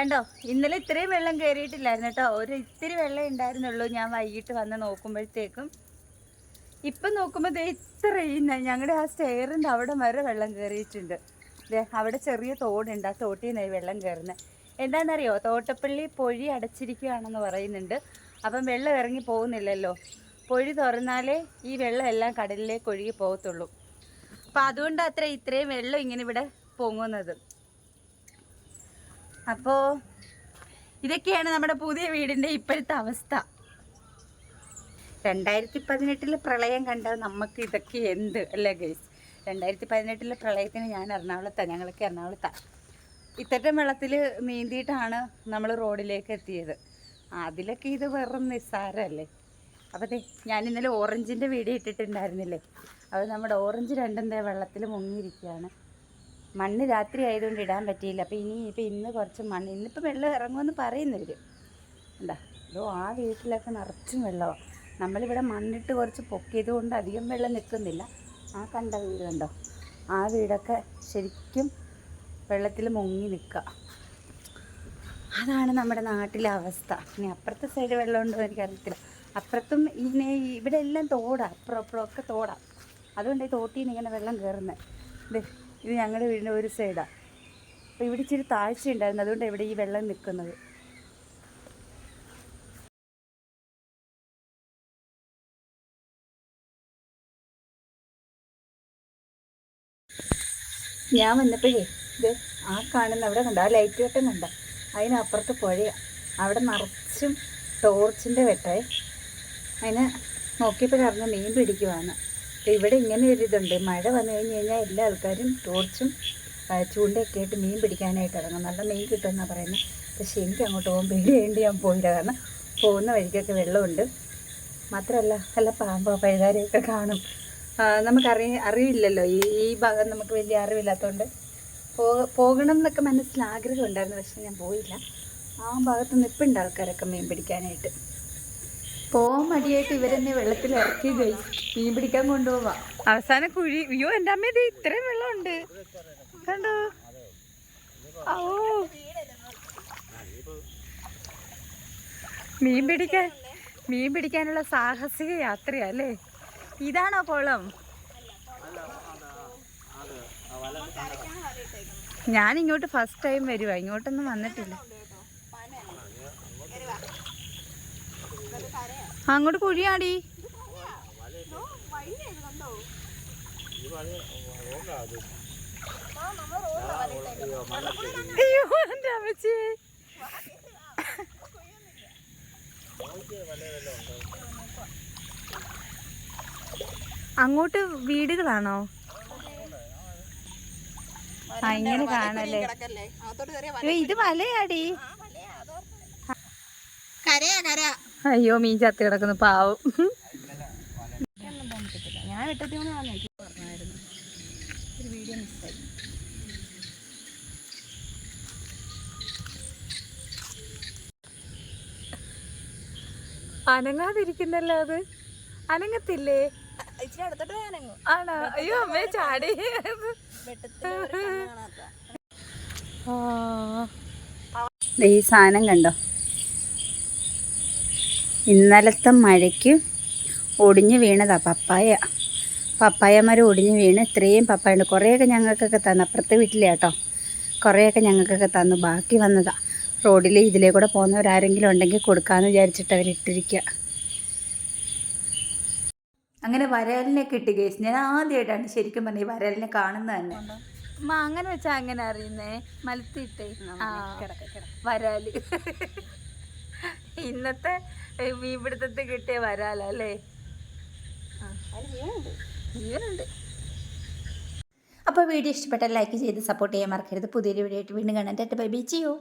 കണ്ടോ ഇന്നലെ ഇത്രയും വെള്ളം കയറിയിട്ടില്ലായിരുന്നു കേട്ടോ. ഒരു ഇത്തിരി വെള്ളം ഉണ്ടായിരുന്നുള്ളൂ. ഞാൻ വൈകിട്ട് വന്ന് നോക്കുമ്പോഴത്തേക്കും ഇപ്പം നോക്കുമ്പോൾ ദേ ഇത്രയും ഞങ്ങളുടെ ആ സ്റ്റെയറിന്റെ അവിടെ വരെ വെള്ളം കയറിയിട്ടുണ്ട് ദേ അവിടെ ചെറിയ തോടുണ്ട്. ആ തോട്ടിൽ നിന്നായി വെള്ളം കയറുന്നത് എന്താണെന്നറിയോ? തോട്ടപ്പള്ളി പൊഴി അടച്ചിരിക്കുകയാണെന്ന് പറയുന്നുണ്ട്. അപ്പം വെള്ളം ഇറങ്ങി പോകുന്നില്ലല്ലോ. പൊഴി തുറന്നാലേ ഈ വെള്ളം എല്ലാം കടലിലേക്ക് ഒഴുകി പോകത്തുള്ളൂ. അപ്പം അതുകൊണ്ട് അത്ര ഇത്രയും വെള്ളം ഇങ്ങനെ ഇവിടെ പൊങ്ങുന്നത്. അപ്പോൾ ഇതൊക്കെയാണ് നമ്മുടെ പുതിയ വീടിന്റെ ഇപ്പോഴത്തെ അവസ്ഥ. രണ്ടായിരത്തി പതിനെട്ടിൽ പ്രളയം കണ്ട നമുക്ക് ഇതൊക്കെ എന്ത് അല്ലേ ഗൈസ്? രണ്ടായിരത്തി പതിനെട്ടിലെ പ്രളയത്തിന് ഞാൻ എറണാകുളത്താണ് ഞങ്ങളൊക്കെ എറണാകുളത്താണ് ഇത്തരം വെള്ളത്തിൽ നീന്തിയിട്ടാണ് നമ്മൾ റോഡിലേക്ക് എത്തിയത്. അതിലൊക്കെ ഇത് വെറും നിസ്സാരമല്ലേ അപ്പോൾ അതെ ഞാൻ ഇന്നലെ ഓറഞ്ചിന്റെ വീഡിയോ ഇട്ടിട്ടുണ്ടായിരുന്നില്ലേ? അത് നമ്മുടെ ഓറഞ്ച് രണ്ടും ദേ വെള്ളത്തിൽ മുങ്ങിയിരിക്കുകയാണ്. മണ്ണ് രാത്രി ആയതുകൊണ്ട് ഇടാൻ പറ്റിയില്ല. അപ്പോൾ ഇനി ഇപ്പം ഇന്ന് കുറച്ച് മണ്ണ് ഇന്നിപ്പോൾ വെള്ളം ഇറങ്ങുമെന്ന് പറയുന്നവർ എന്താ അതോ ആ വീട്ടിലൊക്കെ നിറച്ചും വെള്ളമാണ് നമ്മളിവിടെ മണ്ണിട്ട് കുറച്ച് പൊക്കിയത് കൊണ്ട് അധികം വെള്ളം നിൽക്കുന്നില്ല. ആ കണ്ട വീട് കണ്ടോ? ആ വീടൊക്കെ ശരിക്കും വെള്ളത്തിൽ മുങ്ങി നിൽക്കുക അതാണ് നമ്മുടെ നാട്ടിലെ അവസ്ഥ. ഇനി അപ്പുറത്തെ സൈഡ് വെള്ളമുണ്ടോ എനിക്കറിയത്തില്ല. അപ്പുറത്തും ഇങ്ങനെ ഇവിടെ എല്ലാം തോടാ അപ്പുറം അപ്പുറമൊക്കെ തോടാ. അതുകൊണ്ട് ഈ തോട്ടിൽ നിന്ന് ഇങ്ങനെ വെള്ളം കയറുന്നത് ഇത് ഇത് ഞങ്ങളുടെ വീടിന്റെ ഒരു സൈഡാണ് അപ്പോൾ ഇവിടെ ഇച്ചിരി താഴ്ച ഉണ്ടായിരുന്നു അതുകൊണ്ട് ഇവിടെ ഈ വെള്ളം നിൽക്കുന്നത് ഞാൻ വന്നപ്പോഴേ ഇത് ആ കാണുന്ന അവിടെ കണ്ട? ആ ലൈറ്റ് വെട്ടം കണ്ട? അതിനപ്പുറത്ത് പുഴയാണ് അവിടെ നിറച്ചും ടോർച്ചിന്റെ വെട്ടേ അതിനെ നോക്കിയപ്പോഴറിഞ്ഞ് മീൻ പിടിക്കുവാണ് ഇവിടെ ഇങ്ങനെ ഒരു ഇതുണ്ട്. മഴ വന്നു കഴിഞ്ഞ് കഴിഞ്ഞാൽ എല്ലാ ആൾക്കാരും ടോർച്ചും ചൂണ്ടയൊക്കെ ആയിട്ട് മീൻ പിടിക്കാനായിട്ട് ഇറങ്ങും. നല്ല മീൻ കിട്ടുമെന്നാണ് പറയുന്നത് പക്ഷേ എനിക്ക് അങ്ങോട്ട് പോകാൻ പേടിയായിട്ട് ഞാൻ പോയില്ല. കാരണം പോകുന്ന വഴിക്കൊക്കെ വെള്ളമുണ്ട്. മാത്രമല്ല നല്ല പാമ്പോ പഴുതാരെയൊക്കെ കാണും. നമുക്കറി അറിയില്ലല്ലോ. ഈ ഈ ഭാഗം നമുക്ക് വലിയ അറിവില്ലാത്തതുകൊണ്ട് പോകണം എന്നൊക്കെ മനസ്സിൽ ആഗ്രഹം ഉണ്ടായിരുന്നു. പക്ഷെ ഞാൻ പോയില്ല. ആ ഭാഗത്ത് നിൽപ്പുണ്ട് ആൾക്കാരൊക്കെ മീൻ പിടിക്കാനായിട്ട്. പോവാൻ ഇവരെന്നെ വെള്ളത്തിൽ ഇറക്കി ഗൈ മീൻ പിടിക്കാൻ കൊണ്ടുപോവാ. അവസാന കുഴി. അയ്യോ എന്റെ അമ്മ ഇത് ഇത്രയും വെള്ളമുണ്ട്. കണ്ടോ? ഓ മീൻ പിടിക്കാൻ മീൻ പിടിക്കാനുള്ള സാഹസിക യാത്രയല്ലേ ഇതാണോ കുളം? ഞാൻ ഇങ്ങോട്ട് ഫസ്റ്റ് ടൈം വരുവാ. ഇങ്ങോട്ടൊന്നും വന്നിട്ടില്ല. അങ്ങോട്ട് കുഴിയാടി അങ്ങോട്ട് വീടുകളാണോ? ഇങ്ങനെ കാണല്ലേ. ഇത് വലയാടി കരയാ കര അയ്യോ മീൻ ചത്തി കിടക്കുന്നു പാവം. ഞാൻ വെട്ടത്തിയോന്ന് പറഞ്ഞായിരുന്നു. ഒരു വീഡിയോ മിസ്സായി അനങ്ങാതിരിക്കുന്നല്ലോ അത്. അനങ്ങത്തില്ലേ? ഇച്ചിരി അടുത്തോട്ട് പോയാനങ്ങ് ആണോ? അയ്യോ അമ്മേ ചാടി. ഈ സാധനം കണ്ടോ? ഇന്നലത്തെ മഴയ്ക്ക് ഒടിഞ്ഞു വീണതാണ് പപ്പായ. പപ്പായ മരം ഒടിഞ്ഞു വീണ് ഇത്രയും പപ്പായ ഉണ്ട്. കുറേയൊക്കെ ഞങ്ങൾക്കൊക്കെ തന്നു. അപ്പുറത്തെ വീട്ടിലെ കേട്ടോ. കുറേയൊക്കെ ഞങ്ങൾക്കൊക്കെ തന്നു. ബാക്കി വന്നതാണ് റോഡിൽ ഇതിലേ കൂടെ പോകുന്നവരാരെങ്കിലും ഉണ്ടെങ്കിൽ കൊടുക്കാമെന്ന് വിചാരിച്ചിട്ട് അവരിട്ടിരിക്കുക അങ്ങനെ വരലിനെ കിട്ടി കേസ് ഞാൻ ആദ്യമായിട്ടാണ് ശരിക്കും പറഞ്ഞ ഈ വരലിനെ കാണുന്നത് തന്നെ. അമ്മ അങ്ങനെ വെച്ചാൽ അങ്ങനെ അറിയുന്നേ? മലത്തിട്ടേ. വരാൽ. ഇന്നത്തെ മീൻപിടുത്തത്തിൽ കിട്ടിയ വരാലല്ലേ ജീവനുണ്ട് അപ്പോൾ വീഡിയോ ഇഷ്ടപ്പെട്ടാൽ ലൈക്ക് ചെയ്ത് സപ്പോർട്ട് ചെയ്യാൻ മറക്കരുത്. പുതിയൊരു വീഡിയോ ആയിട്ട് വീണ്ടും കാണാൻ ബൈ ബൈ ചെയ്യൂ